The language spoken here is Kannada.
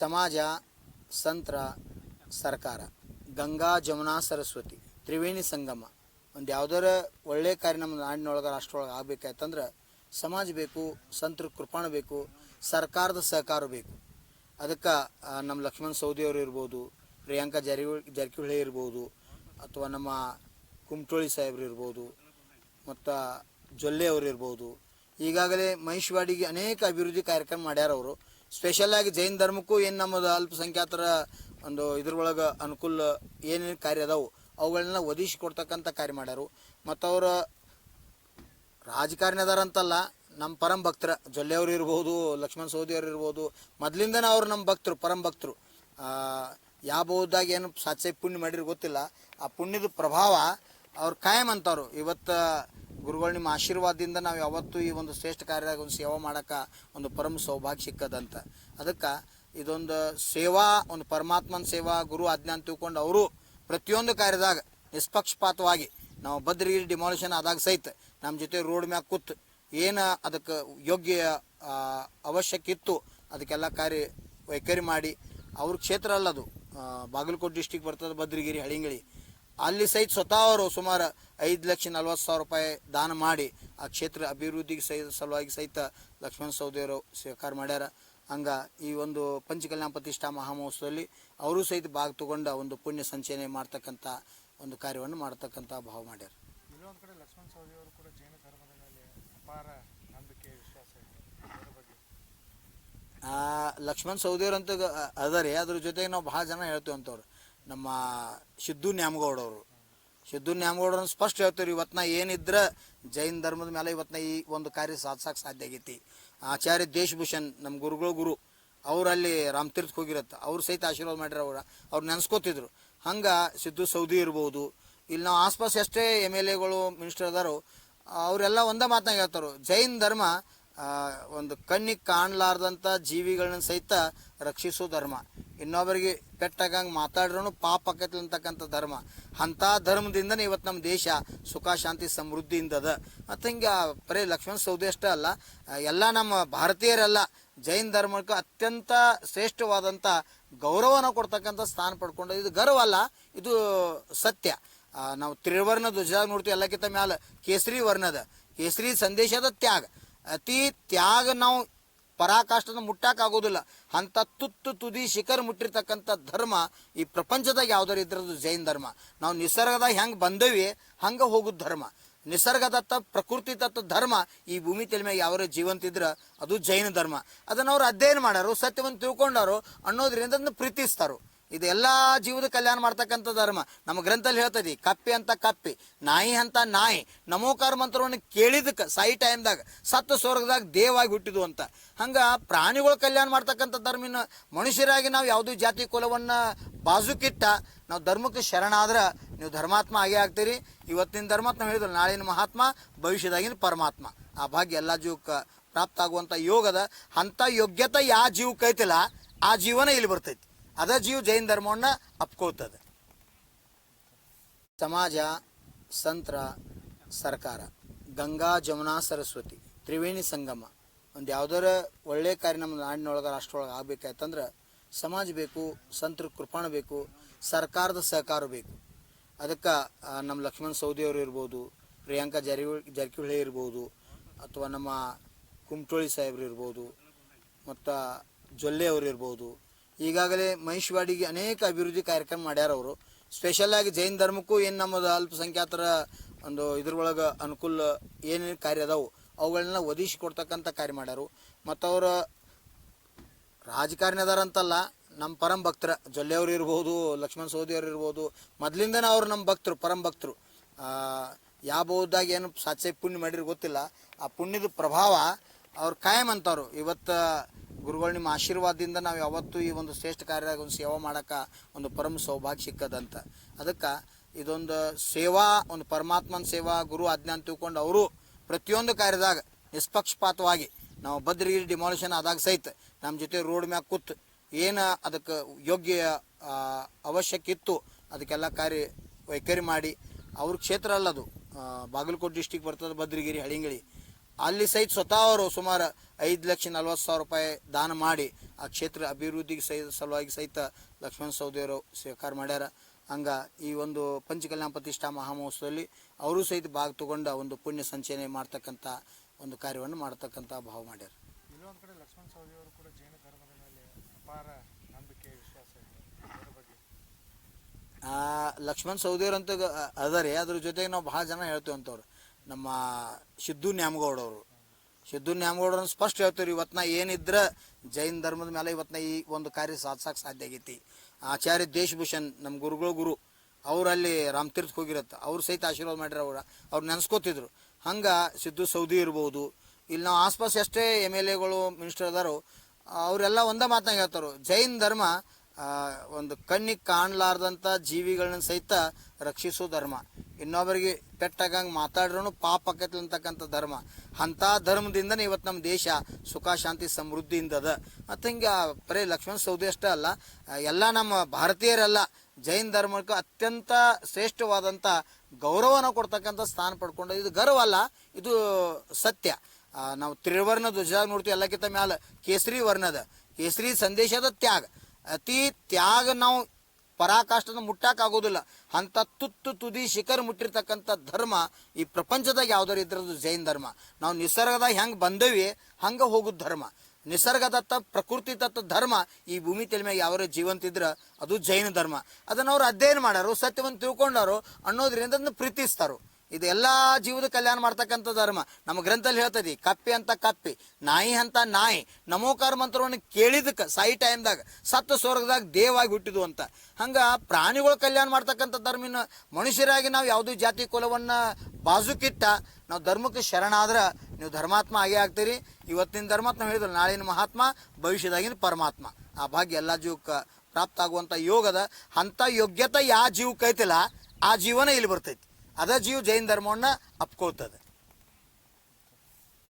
ಸಮಾಜ ಸಂತ್ರ, ಸರ್ಕಾರ. ಗಂಗಾ, ಜಮುನಾ, ಸರಸ್ವತಿ. ತ್ರಿವೇಣಿ ಸಂಗಮ. ಒಂದು ಯಾವ್ದಾರ ಒಳ್ಳೆ ಕಾರ್ಯ ನಮ್ಮ ನಾಡಿನೊಳಗೆ, ರಾಷ್ಟ್ರೊಳಗೆ ಆಗ್ಬೇಕಾಯ್ತಂದ್ರೆ ಸಮಾಜ ಬೇಕು, ಸಂತರ ಕೃಪಾಣ ಬೇಕು, ಸರ್ಕಾರದ ಸಹಕಾರ ಬೇಕು. ಅದಕ್ಕೆ ನಮ್ಮ ಲಕ್ಷ್ಮಣ್ ಸೌದಿಯವರು ಇರ್ಬೋದು, ಪ್ರಿಯಾಂಕಾ ಜರಿ ಜಾರಕಿಹೊಳಿ ಇರ್ಬೋದು, ಅಥವಾ ನಮ್ಮ ಕುಮಟೋಳಿ ಸಾಹೇಬ್ರು ಇರ್ಬೋದು, ಮತ್ತು ಜೊಲ್ಲೆ ಅವರು ಇರ್ಬೋದು. ಈಗಾಗಲೇ ಮಹೇಶ್ವಾಡಿಗೆ ಅನೇಕ ಅಭಿವೃದ್ಧಿ ಕಾರ್ಯಕ್ರಮ ಮಾಡ್ಯಾರ ಅವರು. ಸ್ಪೆಷಲಾಗಿ ಜೈನ್ ಧರ್ಮಕ್ಕೂ ಏನು ನಮ್ಮದು ಅಲ್ಪಸಂಖ್ಯಾತರ ಒಂದು ಇದ್ರೊಳಗೆ ಅನುಕೂಲ ಏನೇನು ಕಾರ್ಯ ಅದಾವು, ಅವುಗಳನ್ನ ಒದಿಸಿ ಕೊಡ್ತಕ್ಕಂಥ ಕಾರ್ಯ ಮಾಡ್ಯಾರು. ಮತ್ತು ಅವರ ರಾಜಕಾರಣಿ ಅದಾರಂತಲ್ಲ ನಮ್ಮ ಪರಂ ಭಕ್ತರ, ಜೊಲ್ಲೆಯವರು ಇರ್ಬೋದು, ಲಕ್ಷ್ಮಣ ಸೌದಿ ಅವ್ರು ಇರ್ಬೋದು, ಮೊದಲಿಂದನೇ ಅವ್ರು ನಮ್ಮ ಭಕ್ತರು, ಪರಂ ಭಕ್ತರು. ಯಾವ ಬೌದ್ಧಾಗ ಏನು ಸಾಚೆ ಪುಣ್ಯ ಮಾಡಿದ್ರು ಗೊತ್ತಿಲ್ಲ. ಆ ಪುಣ್ಯದ ಪ್ರಭಾವ ಅವ್ರು ಕಾಯಂ ಅಂತವ್ರು. ಇವತ್ತು ಗುರುಗಳು ನಿಮ್ಮ ಆಶೀರ್ವಾದದಿಂದ ನಾವು ಯಾವತ್ತೂ ಈ ಒಂದು ಶ್ರೇಷ್ಠ ಕಾರ್ಯದಾಗ ಒಂದು ಸೇವಾ ಮಾಡೋಕೆ ಒಂದು ಪರಮ ಸೌಭಾಗ್ಯ ಸಿಕ್ಕದಂತ. ಅದಕ್ಕೆ ಇದೊಂದು ಸೇವಾ ಒಂದು ಪರಮಾತ್ಮನ ಸೇವಾ ಗುರು ಆಜ್ಞಾ ಅಂತ ತಿಳ್ಕೊಂಡು ಅವರು ಪ್ರತಿಯೊಂದು ಕಾರ್ಯದಾಗ ನಿಷ್ಪಕ್ಷಪಾತವಾಗಿ ನಾವು ಭದ್ರಗಿರಿ ಡಿಮಾಲಿಷನ್ ಆದಾಗ ಸಹಿತ ನಮ್ಮ ಜೊತೆ ರೋಡ್ ಮ್ಯಾಗ ಕೂತ್ ಏನು ಅದಕ್ಕೆ ಯೋಗ್ಯ ಅವಶ್ಯಕಿತ್ತು ಅವಶ್ಯಕ ಇತ್ತು ಅದಕ್ಕೆಲ್ಲ ಕಾರ್ಯ ವೈಖರಿ ಮಾಡಿ ಅವ್ರ ಕ್ಷೇತ್ರ ಅಲ್ಲ ಅದು. ಆ, ಬಾಗಲಕೋಟೆ ಡಿಸ್ಟಿಕ್ ಬರ್ತದೆ ಭದ್ರಗಿರಿ ಹಳಿಂಗಳಿ. ಅಲ್ಲಿ ಸಹಿತ ಸ್ವತಃ ಅವರು ಸುಮಾರು ಐದು ಲಕ್ಷ ನಲ್ವತ್ತು ಸಾವಿರ ರೂಪಾಯಿ ದಾನ ಮಾಡಿ ಆ ಕ್ಷೇತ್ರ ಅಭಿವೃದ್ಧಿಗೆ ಸಹಿತ ಸಲುವಾಗಿ ಸಹಿತ ಲಕ್ಷ್ಮಣ ಸೌದಿಯವರು ಸ್ವೀಕಾರ ಮಾಡ್ಯಾರ. ಹಂಗ ಈ ಒಂದು ಪಂಚಕಲ್ಯಾಣ ಪ್ರತಿಷ್ಠಾ ಮಹಾಮಹೋತ್ಸವದಲ್ಲಿ ಅವರು ಸಹಿತ ಭಾಗ ತಗೊಂಡ ಒಂದು ಪುಣ್ಯ ಸಂಚಯನೆ ಮಾಡ್ತಕ್ಕಂಥ ಒಂದು ಕಾರ್ಯವನ್ನು ಮಾಡ್ತಕ್ಕಂಥ ಭಾವ ಮಾಡ್ಯಾರ. ಇಲ್ಲೊಂದು ಕಡೆ ಲಕ್ಷ್ಮಣ ಸವದಿ ಅವರು ಕೂಡ ಜೈನ ಧರ್ಮದ ಮೇಲೆ ಅಪಾರ ನಂಬಿಕೆ ವಿಶ್ವಾಸ ಇದೆ. ಆ, ಲಕ್ಷ್ಮಣ್ ಸೌದಿಯವ್ರು ಅಂತ ರೀ ಅದ್ರ. ಜೊತೆಗೆ ನಾವು ಭಾಳ ಜನ ಹೇಳ್ತೀವಿ ಅಂತವ್ರು ನಮ್ಮ ಸಿದ್ದು ನ್ಯಾಮಗೌಡವರು ಸಿದ್ದು ನ್ಯಾಮಗೌಡರನ್ನ ಸ್ಪಷ್ಟ ಹೇಳ್ತೀವಿ ಇವತ್ತು ನಾ ಏನಿದ್ರ ಜೈನ ಧರ್ಮದ ಮೇಲೆ ಇವತ್ತು ಈ ಒಂದು ಕಾರ್ಯ ಸಾಧಿಸಕ್ಕೆ ಸಾಧ್ಯ ಆಗೈತಿ. ಆಚಾರ್ಯ ದೇಶಭೂಷಣ್ ನಮ್ಮ ಗುರುಗಳು ಗುರು, ಅವರಲ್ಲಿ ರಾಮತೀರ್ಥಕ್ಕೆ ಹೋಗಿರತ್ತೆ, ಅವ್ರು ಸಹಿತ ಆಶೀರ್ವಾದ ಮಾಡಿರೋ ಅವ್ರ, ಅವ್ರು ನೆನೆಸ್ಕೋತಿದ್ರು. ಹಂಗೆ ಸಿದ್ದು ಸೌದಿ ಇರ್ಬೋದು ಇಲ್ಲಿ ನಾವು ಆಸ್ಪಾಸ್ ಎಷ್ಟೇ ಎಂ ಎಲ್ ಎಗಳು, ಮಿನಿಸ್ಟರ್ ಅದಾರೋ, ಅವರೆಲ್ಲ ಒಂದೇ ಮಾತನಾಗ ಹೇಳ್ತಾರೆ, ಜೈನ್ ಧರ್ಮ ಒಂದು ಕಣ್ಣಿಗೆ ಕಾಣಲಾರ್ದಂಥ ಜೀವಿಗಳನ್ನ ಸಹಿತ ರಕ್ಷಿಸೋ ಧರ್ಮ. ಇನ್ನೊಬ್ಬರಿಗೆ ಪೆಟ್ಟಾಗಂಗೆ ಮಾತಾಡ್ರೂ ಪಾಪ ಆಕೈತಿ ಅಂತಕ್ಕಂಥ ಧರ್ಮ. ಅಂಥ ಧರ್ಮದಿಂದನೇ ಇವತ್ತು ನಮ್ಮ ದೇಶ ಸುಖ, ಶಾಂತಿ ಸಮೃದ್ಧಿಯಿಂದ ಅದ ಮತ್ತು ಹಿಂಗೆ ಬರೀ ಲಕ್ಷ್ಮಣ ಸೌದಿ ಅಷ್ಟೇ ಅಲ್ಲ, ಎಲ್ಲ ನಮ್ಮ ಭಾರತೀಯರೆಲ್ಲ ಜೈನ್ ಧರ್ಮಕ್ಕೆ ಅತ್ಯಂತ ಶ್ರೇಷ್ಠವಾದಂಥ ಗೌರವನ ಕೊಡ್ತಕ್ಕಂಥ ಸ್ಥಾನ ಪಡ್ಕೊಂಡು ಇದು ಗರ್ವ ಅಲ್ಲ, ಇದು ಸತ್ಯ. ನಾವು ತ್ರಿವರ್ಣ ಧ್ವಜದಾಗ ನೋಡ್ತೀವಿ, ಎಲ್ಲಕ್ಕಿಂತ ಮ್ಯಾಲ ಕೇಸರಿ ವರ್ಣದ. ಕೇಸರಿ ಸಂದೇಶದ ತ್ಯಾಗ. ಅತಿ ತ್ಯಾಗ ನಾವು ಪರಾಕಾಷ್ಠದ ಮುಟ್ಟಕ್ಕಾಗೋದಿಲ್ಲ ಅಂಥ ತುತ್ತು ತುದಿ ಶಿಖರ್ ಮುಟ್ಟಿರ್ತಕ್ಕಂಥ ಧರ್ಮ ಈ ಪ್ರಪಂಚದಾಗ ಯಾವ್ದಾರು ಇದ್ರದ್ದು ಜೈನ್ ಧರ್ಮ. ನಾವು ನಿಸರ್ಗದಾಗ ಹೆಂಗೆ ಬಂದೇವಿ, ಹಂಗೆ ಹೋಗುದು ಧರ್ಮ. ನಿಸರ್ಗದತ್ತ ಪ್ರಕೃತಿ ತತ್ವ ಧರ್ಮ ಈ ಭೂಮಿ ತಲೆ ಮ್ಯಾಗ ಯಾವ ಜೀವಂತ ಇದ್ರ ಅದು ಜೈನ ಧರ್ಮ. ಅದನ್ನು ಅವ್ರು ಅಧ್ಯಯನ ಮಾಡ್ಯಾರು, ಸತ್ಯವನ್ನು ತಿಳ್ಕೊಂಡಾರು ಅನ್ನೋದ್ರಿಂದ ಅದನ್ನ ಪ್ರೀತಿಸ್ತಾರು. ಇದು ಎಲ್ಲ ಜೀವದ ಕಲ್ಯಾಣ ಮಾಡ್ತಕ್ಕಂಥ ಧರ್ಮ. ನಮ್ಮ ಗ್ರಂಥಲ್ಲಿ ಹೇಳ್ತದೆ, ಕಪ್ಪೆ ಅಂತ ಕಪ್ಪೆ, ನಾಯಿ ಅಂತ ನಾಯಿ. ನಮೋಕಾರ ಮಂತ್ರವನ್ನು ಕೇಳಿದಕ್ಕೆ ಸಾಯಿ ಟೈಮ್ದಾಗ, ಸತ್ತು ಸ್ವರ್ಗದಾಗ ದೇವಾಗಿ ಹುಟ್ಟಿದ್ವು ಅಂತ. ಹಂಗೆ ಪ್ರಾಣಿಗಳ ಕಲ್ಯಾಣ ಮಾಡ್ತಕ್ಕಂಥ ಧರ್ಮಿನ ಮನುಷ್ಯರಾಗಿ ನಾವು ಯಾವುದೂ ಜಾತಿ ಕುಲವನ್ನು ಬಾಜುಕಿಟ್ಟ, ನಾವು ಧರ್ಮಕ್ಕೆ ಶರಣಾದ್ರೆ ನೀವು ಧರ್ಮಾತ್ಮ ಆಗೇ ಆಗ್ತೀರಿ. ಇವತ್ತಿನ ಧರ್ಮಾತ್ಮ ಹೇಳಿದ್ರು ನಾಳಿನ ಮಹಾತ್ಮ, ಭವಿಷ್ಯದಾಗಿನ ಪರಮಾತ್ಮ. ಆ ಭಾಗ್ಯ ಎಲ್ಲ ಜೀವಕ್ಕೆ ಪ್ರಾಪ್ತ ಆಗುವಂಥ ಯೋಗದ ಅಂಥ ಯೋಗ್ಯತೆ ಯಾವ ಜೀವಕ್ಕೆ ಐತಿಲ್ಲ, ಆ ಜೀವನ ಇಲ್ಲಿ ಬರ್ತೈತಿ. ಅದ ಜೀವ ಜೈನ ಧರ್ಮವನ್ನ ಅಪ್ಕೋತದ. ಸಮಾಜ, ಸಂತ್ರ, ಸರ್ಕಾರ, ಗಂಗಾ, ಜಮುನಾ, ಸರಸ್ವತಿ, ತ್ರಿವೇಣಿ ಸಂಗಮ, ಒಂದು ಯಾವ್ದಾರ ಒಳ್ಳೆ ಕಾರ್ಯ ನಮ್ಮ ನಾಡಿನೊಳಗೆ, ರಾಷ್ಟ್ರೊಳಗೆ ಆಗ್ಬೇಕಾಯ್ತಂದ್ರೆ ಸಮಾಜ ಬೇಕು, ಸಂತ್ರ ಕೃಪಾಣ ಬೇಕು, ಸರ್ಕಾರದ ಸಹಕಾರ ಬೇಕು. ಅದಕ್ಕೆ ನಮ್ಮ ಲಕ್ಷ್ಮಣ್ ಸೌದಿಯವರು ಇರ್ಬೋದು, ಪ್ರಿಯಾಂಕಾ ಜರಿ ಜಾರಕಿಹೊಳಿ ಇರ್ಬೋದು, ಅಥವಾ ನಮ್ಮ ಕುಮಟೋಳಿ ಸಾಹೇಬ್ರು ಇರ್ಬೋದು, ಮತ್ತು ಜೊಲ್ಲೆ ಅವರು ಇರ್ಬೋದು ಈಗಾಗಲೇ ಮಹೇಶ್ವಾಡಿಗೆ ಅನೇಕ ಅಭಿವೃದ್ಧಿ ಕಾರ್ಯಕ್ರಮ ಮಾಡ್ಯಾರ ಅವರು. ಸ್ಪೆಷಲಾಗಿ ಜೈನ್ ಧರ್ಮಕ್ಕೂ ಏನು ನಮ್ಮದು ಅಲ್ಪಸಂಖ್ಯಾತರ ಒಂದು ಇದ್ರೊಳಗೆ ಅನುಕೂಲ ಏನೇನು ಕಾರ್ಯ ಅದಾವು ಅವುಗಳನ್ನ ಒದಿಸಿ ಕೊಡ್ತಕ್ಕಂಥ ಕಾರ್ಯ ಮಾಡ್ಯಾರು. ಮತ್ತು ಅವರ ರಾಜಕಾರಣಿ ಅದಾರಂತಲ್ಲ ನಮ್ಮ ಪರಂ ಭಕ್ತರ. ಜೊಲ್ಲೆಯವರು ಇರ್ಬೋದು, ಲಕ್ಷ್ಮಣ ಸೌದಿ ಅವ್ರು ಇರ್ಬೋದು, ಮೊದಲಿಂದನೇ ಅವ್ರು ನಮ್ಮ ಭಕ್ತರು, ಪರಂ ಭಕ್ತರು. ಯಾವ ಬೌದ್ಧಾಗ ಏನು ಸಾಚೆ ಪುಣ್ಯ ಮಾಡಿರೋ ಗೊತ್ತಿಲ್ಲ. ಆ ಪುಣ್ಯದ ಪ್ರಭಾವ ಅವ್ರು ಕಾಯಂ ಅಂತವ್ರು. ಇವತ್ತು ಗುರುಗಳು ನಿಮ್ಮ ಆಶೀರ್ವಾದದಿಂದ ನಾವು ಯಾವತ್ತೂ ಈ ಒಂದು ಶ್ರೇಷ್ಠ ಕಾರ್ಯದಾಗ ಒಂದು ಸೇವಾ ಮಾಡೋಕೆ ಒಂದು ಪರಮ ಸೌಭಾಗ್ಯ ಸಿಕ್ಕದಂತ. ಅದಕ್ಕೆ ಇದೊಂದು ಸೇವಾ ಒಂದು ಪರಮಾತ್ಮನ ಸೇವಾ ಗುರು ಆಜ್ಞಾ ಅಂತ ತಿಳ್ಕೊಂಡು ಅವರು ಪ್ರತಿಯೊಂದು ಕಾರ್ಯದಾಗ ನಿಷ್ಪಕ್ಷಪಾತವಾಗಿ ನಾವು ಭದ್ರಗಿರಿ ಡಿಮಾಲಿಷನ್ ಆದಾಗ ಸಹಿತ ನಮ್ಮ ಜೊತೆ ರೋಡ್ ಮ್ಯಾಗ ಕೂತ್ ಏನು ಅದಕ್ಕೆ ಯೋಗ್ಯ ಅವಶ್ಯಕಿತ್ತು ಅದಕ್ಕೆಲ್ಲ ಕಾರ್ಯ ವೈಖರಿ ಮಾಡಿ ಅವ್ರ ಕ್ಷೇತ್ರ ಅಲ್ಲ ಅದು. ಆ, ಬಾಗಲಕೋಟೆ ಡಿಸ್ಟಿಕ್ ಬರ್ತದೆ ಭದ್ರಗಿರಿ ಹಳಿಂಗಳಿ. ಅಲ್ಲಿ ಸಹಿತ ಸ್ವತಃ ಅವರು ಸುಮಾರು ಐದು ಲಕ್ಷ ನಲ್ವತ್ತು ಸಾವಿರ ರೂಪಾಯಿ ದಾನ ಮಾಡಿ ಆ ಕ್ಷೇತ್ರ ಅಭಿವೃದ್ಧಿಗೆ ಸಹಿತ ಸಲುವಾಗಿ ಸಹಿತ ಲಕ್ಷ್ಮಣ ಸೌದಿಯವರು ಸ್ವೀಕಾರ ಮಾಡ್ಯಾರ. ಹಂಗ ಈ ಒಂದು ಪಂಚಕಲ್ಯಾಣ ಪ್ರತಿಷ್ಠಾ ಮಹಾಮಹೋತ್ಸವದಲ್ಲಿ ಅವರು ಸಹಿತ ಭಾಗ ತಗೊಂಡ ಒಂದು ಪುಣ್ಯ ಸಂಚಯನೆ ಮಾಡ್ತಕ್ಕಂಥ ಒಂದು ಕಾರ್ಯವನ್ನು ಮಾಡ್ತಕ್ಕಂಥ ಭಾವ ಮಾಡ್ಯಾರ. ಇಲ್ಲೊಂದು ಕಡೆ ಲಕ್ಷ್ಮಣ ಸವದಿ ಅವರು ಕೂಡ ಜೈನ ಧರ್ಮದ ಮೇಲೆ ಅಪಾರ ನಂಬಿಕೆ ವಿಶ್ವಾಸ ಇದೆ. ಅದರ ಬಗ್ಗೆ. ಆ, ಲಕ್ಷ್ಮಣ್ ಸೌದಿಯವ್ರು ಅಂತ ರೀ ಅದ್ರ. ಜೊತೆಗೆ ನಾವು ಭಾಳ ಜನ ಹೇಳ್ತೀವಿ ಅಂತವ್ರು ನಮ್ಮ ಸಿದ್ದು ನ್ಯಾಮಗೌಡವರು ಸಿದ್ದು ನ್ಯಾಮಗೌಡರನ್ನ ಸ್ಪಷ್ಟ ಹೇಳ್ತೀವಿ ಇವತ್ತು ನಾ ಏನಿದ್ರ ಜೈನ್ ಧರ್ಮದ ಮೇಲೆ ಇವತ್ತು ಈ ಒಂದು ಕಾರ್ಯ ಸಾಧಿಸಕ್ಕೆ ಸಾಧ್ಯ ಆಗೈತಿ. ಆಚಾರ್ಯ ದೇಶಭೂಷಣ್ ನಮ್ಮ ಗುರುಗಳು ಗುರು, ಅವರಲ್ಲಿ ಅಲ್ಲಿ ರಾಮತೀರ್ಥಕ್ಕೆ ಹೋಗಿರತ್ತೆ, ಅವ್ರು ಸಹಿತ ಆಶೀರ್ವಾದ ಮಾಡ್ಯಾರ ಅವ್ರ, ಅವ್ರು ನೆನೆಸ್ಕೋತಿದ್ರು. ಹಂಗೆ ಸಿದ್ದು ಸೌದಿ ಇರ್ಬೋದು ಇಲ್ಲಿ ನಾವು ಆಸ್ಪಾಸ್ ಎಷ್ಟೇ ಎಂ ಎಲ್ ಎಗಳು, ಮಿನಿಸ್ಟರ್ ಅದಾರೋ, ಅವರೆಲ್ಲ ಒಂದೇ ಮಾತನಾಗ ಹೇಳ್ತಾರೋ, ಜೈನ್ ಧರ್ಮ ಒಂದು ಕಣ್ಣಿಗೆ ಕಾಣಲಾರ್ದಂಥ ಜೀವಿಗಳನ್ನ ಸಹಿತ ರಕ್ಷಿಸೋ ಧರ್ಮ. ಇನ್ನೊಬ್ಬರಿಗೆ ಪೆಟ್ಟಾಗಂಗೆ ಮಾತಾಡ್ರೂ ಪಾಪ ಆಕೈತಿ ಅಂತಕ್ಕಂಥ ಧರ್ಮ. ಅಂಥ ಧರ್ಮದಿಂದ ಇವತ್ತು ನಮ್ಮ ದೇಶ ಸುಖ, ಶಾಂತಿ, ಸಮೃದ್ಧಿಯಿಂದ ಅದ. ಮತ್ತು ಹಿಂಗೆ ಬರೀ ಲಕ್ಷ್ಮಣ ಸೌದಿ ಅಷ್ಟೇ ಅಲ್ಲ ಎಲ್ಲ ನಮ್ಮ ಭಾರತೀಯರೆಲ್ಲ ಜೈನ್ ಧರ್ಮಕ್ಕೆ ಅತ್ಯಂತ ಶ್ರೇಷ್ಠವಾದಂಥ ಗೌರವನ ಕೊಡ್ತಕ್ಕಂಥ ಸ್ಥಾನ ಪಡ್ಕೊಂಡು ಇದು ಗರ್ವ ಅಲ್ಲ, ಇದು ಸತ್ಯ. ನಾವು ತ್ರಿವರ್ಣ ಧ್ವಜ ನೋಡ್ತೀವಿ, ಎಲ್ಲಕ್ಕಿಂತ ಮ್ಯಾಲ ಕೇಸರಿ ವರ್ಣದ. ಕೇಸರಿ ಸಂದೇಶದ ತ್ಯಾಗ. ಅತಿ ತ್ಯಾಗ ನಾವು ಪರಾಕಾಷ್ಟನ ಮುಟ್ಟಾಕ ಆಗೋದಿಲ್ಲ. ಅಂಥ ತುತ್ತು ತುದಿ ಶಿಖರ್ ಮುಟ್ಟಿರ್ತಕ್ಕಂತ ಧರ್ಮ ಈ ಪ್ರಪಂಚದಾಗ ಯಾವ್ದಾರು ಇದ್ರದ್ದು ಜೈನ್ ಧರ್ಮ. ನಾವು ನಿಸರ್ಗದಾಗ ಹೆಂಗೆ ಬಂದೇವಿ, ಹಂಗೆ ಹೋಗುದು ಧರ್ಮ. ನಿಸರ್ಗದತ್ತ ಪ್ರಕೃತಿ ತತ್ತ ಧರ್ಮ ಈ ಭೂಮಿ ತಲೆ ಮ್ಯಾಗ ಯಾವ ಜೀವಂತ ಇದ್ರ ಅದು ಜೈನ ಧರ್ಮ. ಅದನ್ನ ಅವ್ರು ಅಧ್ಯಯನ ಮಾಡ್ಯಾರು, ಸತ್ಯವನ್ನು ತಿಳ್ಕೊಂಡಾರು ಅನ್ನೋದ್ರಿಂದ ಅದನ್ನ ಪ್ರೀತಿಸ್ತಾರು. ಇದು ಎಲ್ಲ ಜೀವದ ಕಲ್ಯಾಣ ಮಾಡ್ತಕ್ಕಂಥ ಧರ್ಮ. ನಮ್ಮ ಗ್ರಂಥದಲ್ಲಿ ಹೇಳ್ತದೆ, ಕಪ್ಪೆ ಅಂತ ಕಪ್ಪೆ, ನಾಯಿ ಅಂತ ನಾಯಿ. ನಮೋಕಾರ ಮಂತ್ರವನ್ನು ಕೇಳಿದಕ್ಕೆ ಸಾಯಿ ಟೈಮ್ದಾಗ, ಸತ್ತ ಸ್ವರ್ಗದಾಗ ದೇವಾಗಿ ಹುಟ್ಟಿದ್ವು ಅಂತ. ಹಂಗೆ ಪ್ರಾಣಿಗಳ ಕಲ್ಯಾಣ ಮಾಡ್ತಕ್ಕಂಥ ಧರ್ಮಿನ ಮನುಷ್ಯರಾಗಿ ನಾವು ಯಾವುದೇ ಜಾತಿ ಕುಲವನ್ನು ಬಾಜುಕಿಟ್ಟ, ನಾವು ಧರ್ಮಕ್ಕೆ ಶರಣಾದ್ರೆ ನೀವು ಧರ್ಮಾತ್ಮ ಆಗೇ ಆಗ್ತೀರಿ. ಇವತ್ತಿನ ಧರ್ಮಾತ್ಮ ಹೇಳಿದ್ರು ನಾಳಿನ ಮಹಾತ್ಮ, ಭವಿಷ್ಯದಾಗಿನ ಪರಮಾತ್ಮ. ಆ ಭಾಗ್ಯ ಎಲ್ಲ ಜೀವಕ್ಕೆ ಪ್ರಾಪ್ತ ಆಗುವಂಥ ಯೋಗದ ಅಂಥ ಯೋಗ್ಯತೆ ಯಾವ ಜೀವಕ್ಕೆ ಐತಿಲ್ಲ, ಆ ಜೀವನ ಇಲ್ಲಿ ಬರ್ತೈತಿ. ಅದ ಜೀವ ಜೈನ್ ಧರ್ಮವನ್ನ ಅಪ್ಕೊಳ್ತದೆ